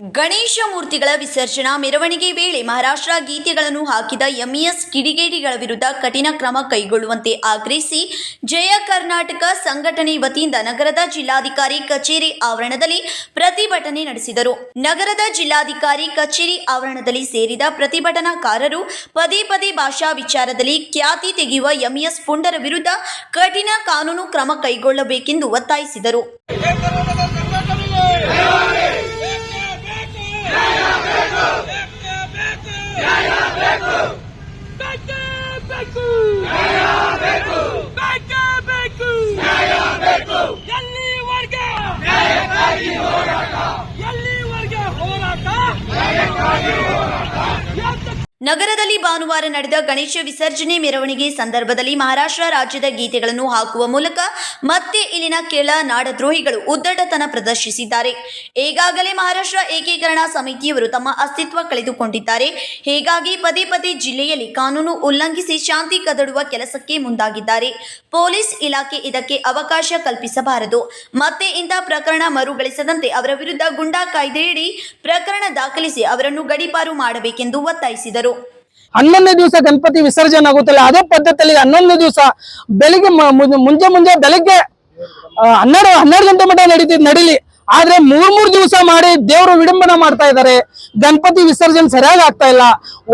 ಗಣೇಶ ಮೂರ್ತಿಗಳ ವಿಸರ್ಜನಾ ಮೆರವಣಿಗೆ ವೇಳೆ ಮಹಾರಾಷ್ಟ್ರ ಗೀತೆಗಳನ್ನು ಹಾಕಿದ ಎಂಇಎಸ್ ಕಿಡಿಗೇಡಿಗಳ ವಿರುದ್ಧ ಕಠಿಣ ಕ್ರಮ ಕೈಗೊಳ್ಳುವಂತೆ ಆಗ್ರಹಿಸಿ ಜಯ ಕರ್ನಾಟಕ ಸಂಘಟನೆ ವತಿಯಿಂದ ನಗರದ ಜಿಲ್ಲಾಧಿಕಾರಿ ಕಚೇರಿ ಆವರಣದಲ್ಲಿ ಪ್ರತಿಭಟನೆ ನಡೆಸಿದರು. ನಗರದ ಜಿಲ್ಲಾಧಿಕಾರಿ ಕಚೇರಿ ಆವರಣದಲ್ಲಿ ಸೇರಿದ ಪ್ರತಿಭಟನಾಕಾರರು ಪದೇ ಪದೇ ಭಾಷಾ ವಿಚಾರದಲ್ಲಿ ಖ್ಯಾತಿ ತೆಗೆಯುವ ಎಂಇಎಸ್ ಪುಂಡರ ವಿರುದ್ಧ ಕಠಿಣ ಕಾನೂನು ಕ್ರಮ ಕೈಗೊಳ್ಳಬೇಕೆಂದು ಒತ್ತಾಯಿಸಿದರು. ನಗರದಲ್ಲಿ ಭಾನುವಾರ ನಡೆದ ಗಣೇಶ ವಿಸರ್ಜನೆ ಮೆರವಣಿಗೆ ಸಂದರ್ಭದಲ್ಲಿ ಮಹಾರಾಷ್ಟ್ರ ರಾಜ್ಯದ ಗೀತೆಗಳನ್ನು ಹಾಕುವ ಮೂಲಕ ಮತ್ತೆ ಇಲ್ಲಿನ ಕೆಳ ನಾಡದ್ರೋಹಿಗಳು ಉದ್ದಟತನ ಪ್ರದರ್ಶಿಸಿದ್ದಾರೆ. ಈಗಾಗಲೇ ಮಹಾರಾಷ್ಟ್ರ ಏಕೀಕರಣ ಸಮಿತಿಯವರು ತಮ್ಮ ಅಸ್ತಿತ್ವ ಕಳೆದುಕೊಂಡಿದ್ದಾರೆ. ಹೀಗಾಗಿ ಪದೇ ಪದೇ ಜಿಲ್ಲೆಯಲ್ಲಿ ಕಾನೂನು ಉಲ್ಲಂಘಿಸಿ ಶಾಂತಿ ಕದಡುವ ಕೆಲಸಕ್ಕೆ ಮುಂದಾಗಿದ್ದಾರೆ. ಪೊಲೀಸ್ ಇಲಾಖೆ ಇದಕ್ಕೆ ಅವಕಾಶ ಕಲ್ಪಿಸಬಾರದು. ಮತ್ತೆ ಇಂಥ ಪ್ರಕರಣ ಮರುಗಳಿಸದಂತೆ ಅವರ ವಿರುದ್ಧ ಗುಂಡಾ ಕಾಯ್ದೆಯಡಿ ಪ್ರಕರಣ ದಾಖಲಿಸಿ ಅವರನ್ನು ಗಡೀಪಾರು ಮಾಡಬೇಕೆಂದು ಒತ್ತಾಯಿಸಿದರು. ಹನ್ನೊಂದನೇ ದಿವಸ ಗಣಪತಿ ವಿಸರ್ಜನೆ ಆಗುತ್ತಲ್ಲ, ಅದೇ ಪದ್ಧತಿಯಲ್ಲಿ ಹನ್ನೊಂದನೇ ದಿವಸ ಬೆಳಿಗ್ಗೆ ಮುಂಜ- ಮುಂಜೆ ಬೆಳಿಗ್ಗೆ ಹನ್ನೆರಡು ಹನ್ನೆರಡು ಗಂಟೆ ಮಟ್ಟ ನಡೀತಿ ನಡೀಲಿ. ಆದ್ರೆ ಮೂರ್ ಮೂರ್ ದಿವಸ ಮಾಡಿ ದೇವರು ವಿಡಂಬನೆ ಮಾಡ್ತಾ ಇದ್ದಾರೆ. ಗಣಪತಿ ವಿಸರ್ಜನೆ ಸರಿಯಾಗಿ ಆಗ್ತಾ ಇಲ್ಲ.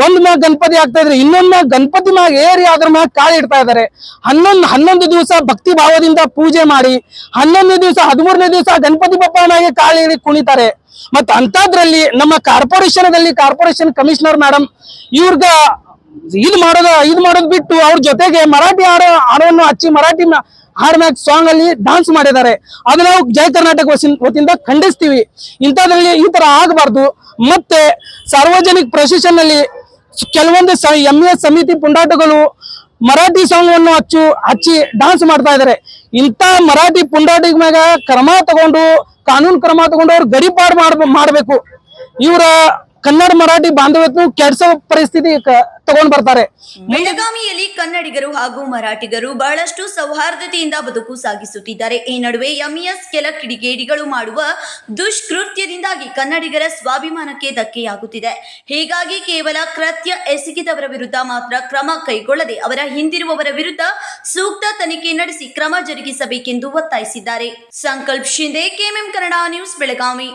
ಒಂದ್ ಮ್ಯಾಗ ಗಣಪತಿ ಆಗ್ತಾ ಇದ್ರೆ ಇನ್ನೊಂದ್ ಮ್ಯಾಗ ಗಣಪತಿ ಮ್ಯಾಗ ಏರಿ ಅದ್ರ ಮ್ಯಾಗ ಕಾಳು ಇಡ್ತಾ ಇದ್ದಾರೆ. ಹನ್ನೊಂದು ಹನ್ನೊಂದು ದಿವಸ ಭಕ್ತಿ ಭಾವದಿಂದ ಪೂಜೆ ಮಾಡಿ ಹನ್ನೊಂದನೇ ದಿವಸ, ಹದಿಮೂರನೇ ದಿವಸ ಗಣಪತಿ ಬಪ್ಪನಾಗೆ ಕಾಳು ಕುಣಿತಾರೆ. ಮತ್ತ ಅಂತದ್ರಲ್ಲಿ ನಮ್ಮ ಕಾರ್ಪೊರೇಷನ್ದಲ್ಲಿ ಕಾರ್ಪೊರೇಷನ್ ಕಮಿಷನರ್ ಮೇಡಮ್ ಇವ್ರಗ ಇದು ಮಾಡೋದ, ಇದ್ ಮಾಡೋದ್ ಬಿಟ್ಟು ಅವ್ರ ಜೊತೆಗೆ ಮರಾಠಿ ಹಾಡೋ ಹಾಡವನ್ನು ಹಚ್ಚಿ ಮರಾಠಿ ಮ- ಹಾಡ್ ಮ್ಯಾಕ್ ಸಾಂಗ್ ಅಲ್ಲಿ ಡಾನ್ಸ್ ಮಾಡಿದ್ದಾರೆ. ಅದನ್ನ ನಾವು ಜಯ ಕರ್ನಾಟಕ ವತಿಯಿಂದ ಖಂಡಿಸ್ತೀವಿ. ಇಂಥದ್ರಲ್ಲಿ ಈ ತರ ಆಗಬಾರ್ದು. ಮತ್ತೆ ಸಾರ್ವಜನಿಕ ಪ್ರೊಸೆಷನ್ ಅಲ್ಲಿ ಕೆಲವೊಂದು ಎಂ ಎಸ್ ಸಮಿತಿ ಪುಂಡಾಟಗಳು ಮರಾಠಿ ಸಾಂಗ್ ಅನ್ನು ಹಚ್ಚು, ಹಚ್ಚಿ ಡಾನ್ಸ್ ಮಾಡ್ತಾ ಇದ್ದಾರೆ ಇಂಥ ಮರಾಠಿ ಪುಂಡಾಟಿಗ ಮ್ಯಾಗ ಕ್ರಮ ತಗೊಂಡು ಕಾನೂನು ಕ್ರಮ ತಗೊಂಡು ಅವ್ರು ಮಾಡ್ ಮಾಡ್ಬೇಕು. ಇವರ ಕನ್ನಡ ಮರಾಠಿ ಬಾಂಧವ್ಯತ್ವ ಕೆಡ್ಸೋ ಪರಿಸ್ಥಿತಿ ತಗೊಂಡ್ ಬರ್ತಾರೆ. ಬೆಳಗಾವಿಯಲ್ಲಿ ಕನ್ನಡಿಗರು ಹಾಗೂ ಮರಾಠಿಗರು ಬಹಳಷ್ಟು ಸೌಹಾರ್ದತೆಯಿಂದ ಬದುಕು ಸಾಗಿಸುತ್ತಿದ್ದಾರೆ. ಈ ನಡುವೆ ಎಂಇಎಸ್ ಕೆಲ ಕಿಡಿಗೇಡಿಗಳು ಮಾಡುವ ದುಷ್ಕೃತ್ಯದಿಂದಾಗಿ ಕನ್ನಡಿಗರ ಸ್ವಾಭಿಮಾನಕ್ಕೆ ಧಕ್ಕೆಯಾಗುತ್ತಿದೆ. ಹೀಗಾಗಿ ಕೇವಲ ಕೃತ್ಯ ಎಸಗಿದವರ ವಿರುದ್ಧ ಮಾತ್ರ ಕ್ರಮ ಕೈಗೊಳ್ಳದೆ ಅವರ ಹಿಂದಿರುವವರ ವಿರುದ್ಧ ಸೂಕ್ತ ತನಿಖೆ ನಡೆಸಿ ಕ್ರಮ ಜರುಗಿಸಬೇಕೆಂದು ಒತ್ತಾಯಿಸಿದ್ದಾರೆ. Sankalp Shinde KMM Kannada news, Belagavi.